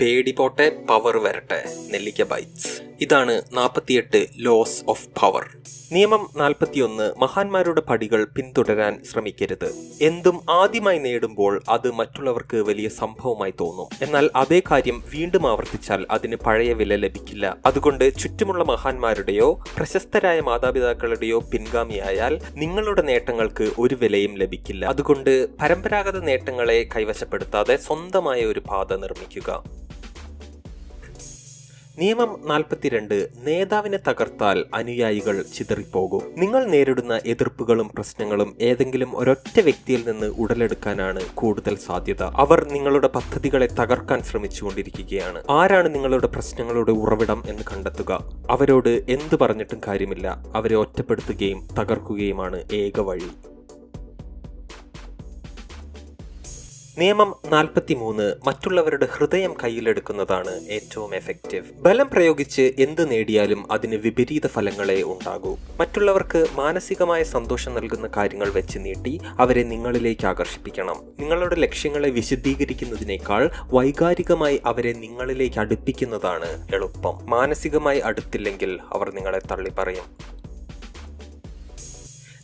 പേടി പോട്ടെ പവർ വരട്ടെ നെല്ലിക്ക ബൈറ്റ്സ് ഇതാണ് നാൽപ്പത്തിയെട്ട് ലോസ് ഓഫ് പവർ നിയമം നാൽപ്പത്തിയൊന്ന് മഹാന്മാരുടെ പടികൾ പിന്തുടരാൻ ശ്രമിക്കരുത്. എന്തും ആദ്യമായി നേടുമ്പോൾ അത് മറ്റുള്ളവർക്ക് വലിയ സംഭവമായി തോന്നും. എന്നാൽ അതേ കാര്യം വീണ്ടും ആവർത്തിച്ചാൽ അതിന് പഴയ വില ലഭിക്കില്ല. അതുകൊണ്ട് ചുറ്റുമുള്ള മഹാന്മാരുടെയോ പ്രശസ്തരായ മാതാപിതാക്കളുടെയോ പിൻഗാമിയായാൽ നിങ്ങളുടെ നേട്ടങ്ങൾക്ക് ഒരു വിലയും ലഭിക്കില്ല. അതുകൊണ്ട് പരമ്പരാഗത നേട്ടങ്ങളെ കൈവശപ്പെടുത്താതെ സ്വന്തമായ ഒരു പാത നിർമ്മിക്കുക. നിയമം നാൽപ്പത്തിരണ്ട് നേതാവിനെ തകർത്താൽ അനുയായികൾ ചിതറിപ്പോകും. നിങ്ങൾ നേരിടുന്ന എതിർപ്പുകളും പ്രശ്നങ്ങളും ഏതെങ്കിലും ഒരൊറ്റ വ്യക്തിയിൽ നിന്ന് ഉടലെടുക്കാനാണ് കൂടുതൽ സാധ്യത. അവർ നിങ്ങളുടെ പദ്ധതികളെ തകർക്കാൻ ശ്രമിച്ചുകൊണ്ടിരിക്കുകയാണ്. ആരാണ് നിങ്ങളുടെ പ്രശ്നങ്ങളുടെ ഉറവിടം എന്ന് കണ്ടെത്തുക. അവരോട് എന്തു പറഞ്ഞിട്ടും കാര്യമില്ല. അവരെ ഒറ്റപ്പെടുത്തുകയും തകർക്കുകയുമാണ് ഏക വഴി. നിയമം നാൽപ്പത്തിമൂന്ന് മറ്റുള്ളവരുടെ ഹൃദയം കയ്യിലെടുക്കുന്നതാണ് ഏറ്റവും എഫക്റ്റീവ് ബലം പ്രയോഗിച്ച് എന്ത് നേടിയാലും അതിന് വിപരീത ഫലങ്ങളെ ഉണ്ടാകൂ. മറ്റുള്ളവർക്ക് മാനസികമായ സന്തോഷം നൽകുന്ന കാര്യങ്ങൾ വെച്ച് നീട്ടി അവരെ നിങ്ങളിലേക്ക് ആകർഷിപ്പിക്കണം. നിങ്ങളുടെ ലക്ഷ്യങ്ങളെ വിശദീകരിക്കുന്നതിനേക്കാൾ വൈകാരികമായി അവരെ നിങ്ങളിലേക്ക് അടുപ്പിക്കുന്നതാണ് എളുപ്പം. മാനസികമായി അടുത്തില്ലെങ്കിൽ അവർ നിങ്ങളെ തള്ളിപ്പറയും.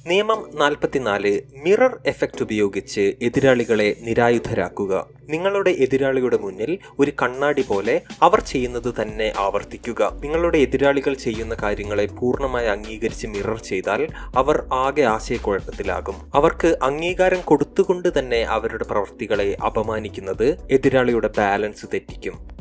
നിയമം നാൽപ്പത്തിനാല് മിറർ എഫക്റ്റ് ഉപയോഗിച്ച് എതിരാളികളെ നിരായുധരാക്കുക. നിങ്ങളുടെ എതിരാളിയുടെ മുന്നിൽ ഒരു കണ്ണാടി പോലെ അവർ ചെയ്യുന്നത് തന്നെ ആവർത്തിക്കുക. നിങ്ങളുടെ എതിരാളികൾ ചെയ്യുന്ന കാര്യങ്ങളെ പൂർണമായി അംഗീകരിച്ച് മിറർ ചെയ്താൽ അവർ ആകെ ആശയക്കുഴപ്പത്തിലാകും. അവർക്ക് അംഗീകാരം കൊടുത്തുകൊണ്ട് തന്നെ അവരുടെ പ്രവൃത്തികളെ അപമാനിക്കുന്നത് എതിരാളിയുടെ ബാലൻസ് തെറ്റിക്കും.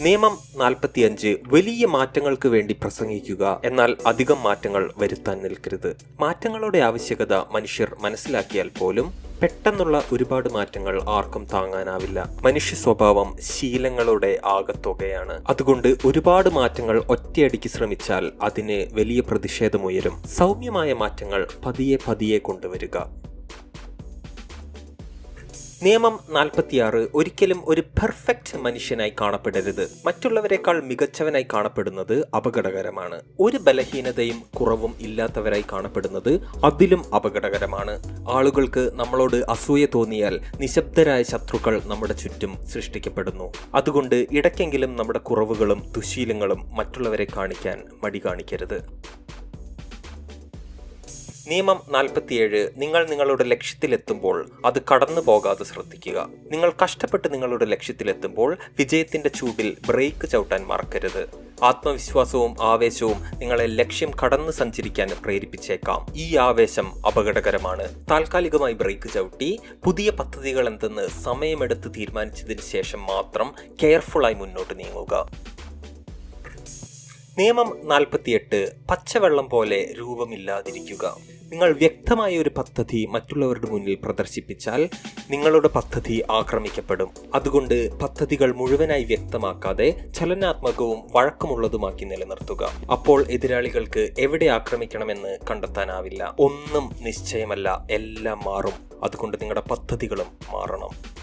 നിയമം നാൽപ്പത്തിയഞ്ച് വലിയ മാറ്റങ്ങൾക്ക് വേണ്ടി പ്രസംഗിക്കുക എന്നാൽ അധികം മാറ്റങ്ങൾ വരുത്താൻ നിൽക്കരുത്. മാറ്റങ്ങളുടെ ആവശ്യകത മനുഷ്യർ മനസ്സിലാക്കിയാൽ പോലും പെട്ടെന്നുള്ള ഒരുപാട് മാറ്റങ്ങൾ ആർക്കും താങ്ങാനാവില്ല. മനുഷ്യ സ്വഭാവം ശീലങ്ങളുടെ ആകത്തുകയാണ്. അതുകൊണ്ട് ഒരുപാട് മാറ്റങ്ങൾ ഒറ്റയടിക്ക് ശ്രമിച്ചാൽ അതിന് വലിയ പ്രതിഷേധമുയരും. സൗമ്യമായ മാറ്റങ്ങൾ പതിയെ പതിയെ കൊണ്ടുവരിക. നിയമം നാൽപ്പത്തിയാറ് ഒരിക്കലും ഒരു പെർഫെക്റ്റ് മനുഷ്യനായി കാണപ്പെടരുത്. മറ്റുള്ളവരെക്കാൾ മികച്ചവനായി കാണപ്പെടുന്നത് അപകടകരമാണ്. ഒരു ബലഹീനതയും കുറവും ഇല്ലാത്തവരായി കാണപ്പെടുന്നത് അതിലും അപകടകരമാണ്. ആളുകൾക്ക് നമ്മളോട് അസൂയ തോന്നിയാൽ നിശബ്ദരായ ശത്രുക്കൾ നമ്മുടെ ചുറ്റും സൃഷ്ടിക്കപ്പെടുന്നു. അതുകൊണ്ട് ഇടയ്ക്കെങ്കിലും നമ്മുടെ കുറവുകളും ദുശീലങ്ങളും മറ്റുള്ളവരെ കാണിക്കാൻ മടി കാണിക്കരുത്. നിയമം നാൽപ്പത്തിയേഴ് നിങ്ങൾ നിങ്ങളുടെ ലക്ഷ്യത്തിലെത്തുമ്പോൾ അത് കടന്നു പോകാതെ ശ്രദ്ധിക്കുക. നിങ്ങൾ കഷ്ടപ്പെട്ട് നിങ്ങളുടെ ലക്ഷ്യത്തിലെത്തുമ്പോൾ വിജയത്തിന്റെ ചൂടിൽ ബ്രേക്ക് ചവിട്ടാൻ മറക്കരുത്. ആത്മവിശ്വാസവും ആവേശവും നിങ്ങളെ ലക്ഷ്യം കടന്നു സഞ്ചരിക്കാൻ പ്രേരിപ്പിച്ചേക്കാം. ഈ ആവേശം അപകടകരമാണ്. താൽക്കാലികമായി ബ്രേക്ക് ചവിട്ടി പുതിയ പദ്ധതികൾ എന്തെന്ന് സമയമെടുത്ത് തീരുമാനിച്ചതിന് ശേഷം മാത്രം കെയർഫുള്ളായി മുന്നോട്ട് നീങ്ങുക. നിയമം നാൽപ്പത്തിയെട്ട് പച്ചവെള്ളം പോലെ രൂപമില്ലാതിരിക്കുക. നിങ്ങൾ വ്യക്തമായ ഒരു പദ്ധതി മറ്റുള്ളവരുടെ മുന്നിൽ പ്രദർശിപ്പിച്ചാൽ നിങ്ങളുടെ പദ്ധതി ആക്രമിക്കപ്പെടും. അതുകൊണ്ട് പദ്ധതികൾ മുഴുവനായി വ്യക്തമാക്കാതെ ചലനാത്മകവും വഴക്കമുള്ളതുമാക്കി നിലനിർത്തുക. അപ്പോൾ എതിരാളികൾക്ക് എവിടെ ആക്രമിക്കണമെന്ന് കണ്ടെത്താനാവില്ല. ഒന്നും നിശ്ചയമല്ല എല്ലാം മാറും. അതുകൊണ്ട് നിങ്ങളുടെ പദ്ധതികളും മാറണം.